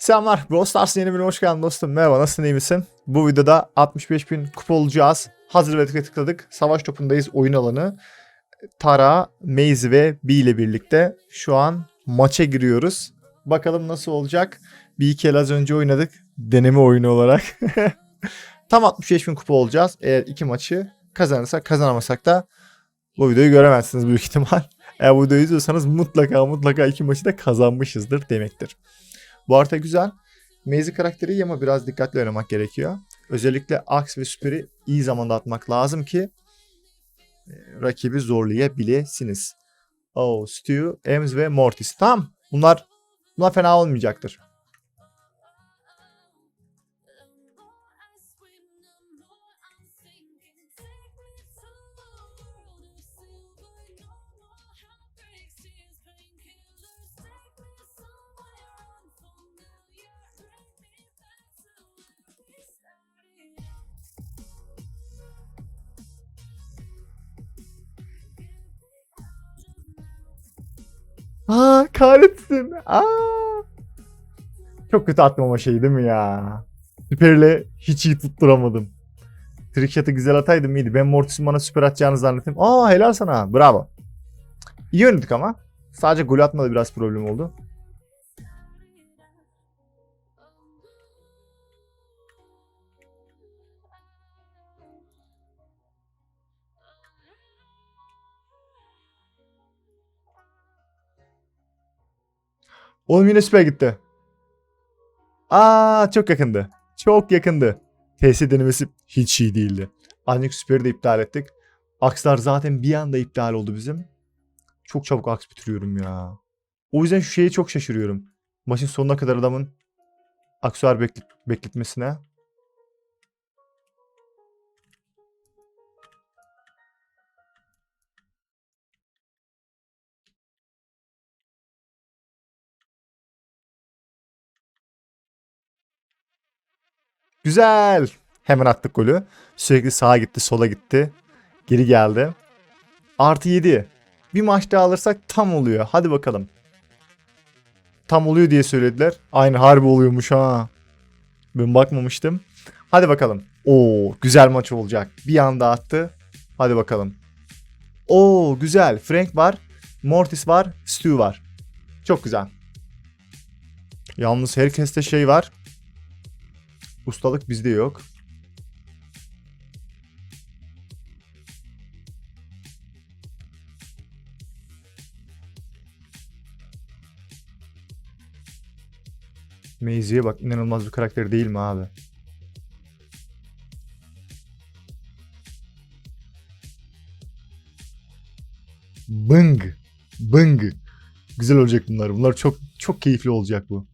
Selamlar. Brawl Stars yeni bölümüne hoş geldin dostum. Merhaba nasılsın iyi misin? Bu videoda 65 bin kupa olacağız. Hazır ve tıkladık. Savaş topundayız oyun alanı. Tara, Maze ve B ile birlikte şu an maça giriyoruz. Bakalım nasıl olacak. Bir iki el az önce oynadık. Deneme oyunu olarak. Tam 65 bin kupa olacağız. Eğer iki maçı kazanırsak kazanamasak da bu videoyu göremezsiniz büyük ihtimal. Eğer bu videoyu izliyorsanız mutlaka mutlaka iki maçı da kazanmışızdır demektir. Bu harita güzel. Maze karakteri iyi ama biraz dikkatli oynamak gerekiyor. Özellikle Axe ve Süper'i iyi zamanda atmak lazım ki e, rakibi zorlayabilirsiniz. Oh, Stu, Ems ve Mortis. Tamam. Bunlar bunlar fena olmayacaktır. Aa kahretsin. Aa. Çok kötü attım ama şeyi değil mi ya? Süper'le hiç iyi tutturamadım. Trickshot'ı güzel ataydım iyiydi. Ben Mortis'in bana süper atacağını zannettim. Aa helal sana. Bravo. İyi oynadık ama. Sadece gol atmada biraz problem oldu. Oğlum yine süper gitti. Aa çok yakındı. Çok yakındı. TS denemesi hiç iyi değildi. Ancak süperi de iptal ettik. Akslar zaten bir anda iptal oldu bizim. Çok çabuk aks bitiriyorum ya. O yüzden şu şeye çok şaşırıyorum. Maçın sonuna kadar adamın aksuar beklet bekletmesine. Güzel. Hemen attık golü. Sürekli sağa gitti, sola gitti. Geri geldi. Artı 7. Bir maç daha alırsak tam oluyor. Hadi bakalım. Tam oluyor diye söylediler. Aynı harbi oluyormuş ha. Ben bakmamıştım. Hadi bakalım. Oo güzel maç olacak. Bir anda attı. Hadi bakalım. Oo güzel. Frank var. Mortis var. Stu var. Çok güzel. Yalnız herkeste şey var. Ustalık bizde yok. Maisy'ye bak inanılmaz bir karakter değil mi abi? Bıng. Bıng. Güzel olacak bunlar. Bunlar çok çok keyifli olacak bu.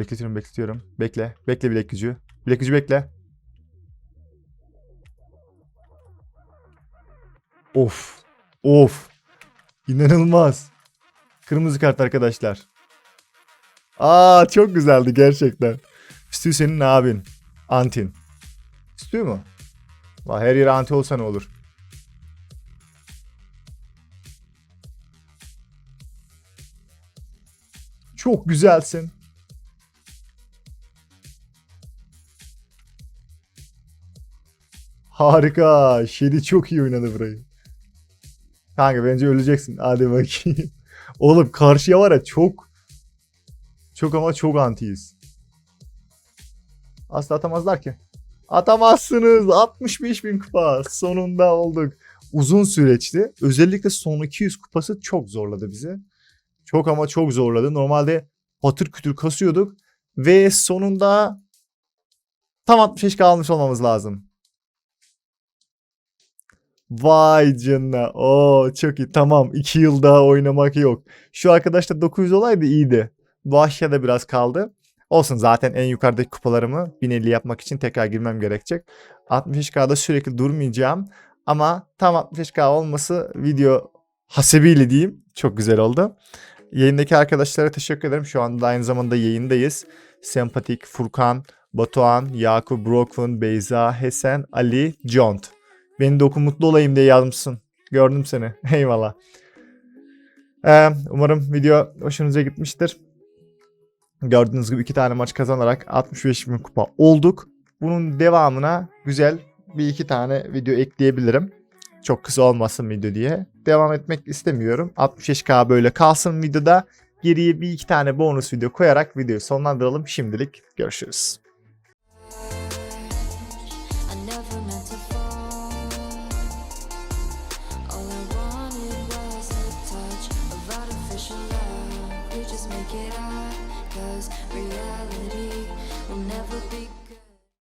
Bekletiyorum bekletiyorum. Bekle. Bekle bilek gücü. Bilek gücü bekle. Of. Of. İnanılmaz. Kırmızı kart arkadaşlar. Aa çok güzeldi gerçekten. Stu senin abin. Antin. Stu mu? Vay, her yere anti olsa ne olur? Çok güzelsin. Harika. Şedi çok iyi oynadı burayı. Kanka bence öleceksin. Hadi bakayım. Oğlum karşıya var ya çok çok ama çok antiyiz. Asla atamazlar ki. Atamazsınız. 65 bin kupa. Sonunda olduk. Uzun süreçti. Özellikle son 200 kupası çok zorladı bizi. Çok ama çok zorladı. Normalde patır kütür kasıyorduk. Ve sonunda tam 65 kalmış olmamız lazım. Vay canına. Oo çok iyi. Tamam. 2 yıl daha oynamak yok. Şu arkadaşta 900 olaydı iyiydi. Bu aşağıda biraz kaldı. Olsun zaten en yukarıdaki kupalarımı 1050 yapmak için tekrar girmem gerekecek. 60K'da sürekli durmayacağım. Ama tam 60K olması video hasebiyle diyeyim. Çok güzel oldu. Yayındaki arkadaşlara teşekkür ederim. Şu anda aynı zamanda yayındayız. Sempatik, Furkan, Batuhan, Yakup, Brokun, Beyza, Hesen, Ali, Jont. Beni de oku mutlu olayım diye yazmışsın. Gördüm seni. Eyvallah. Ee, umarım video hoşunuza gitmiştir. Gördüğünüz gibi iki tane maç kazanarak 65 bin kupa olduk. Bunun devamına güzel bir iki tane video ekleyebilirim. Çok kısa olmasın video diye. Devam etmek istemiyorum. 65k böyle kalsın videoda. Geriye bir iki tane bonus video koyarak videoyu sonlandıralım. Şimdilik görüşürüz.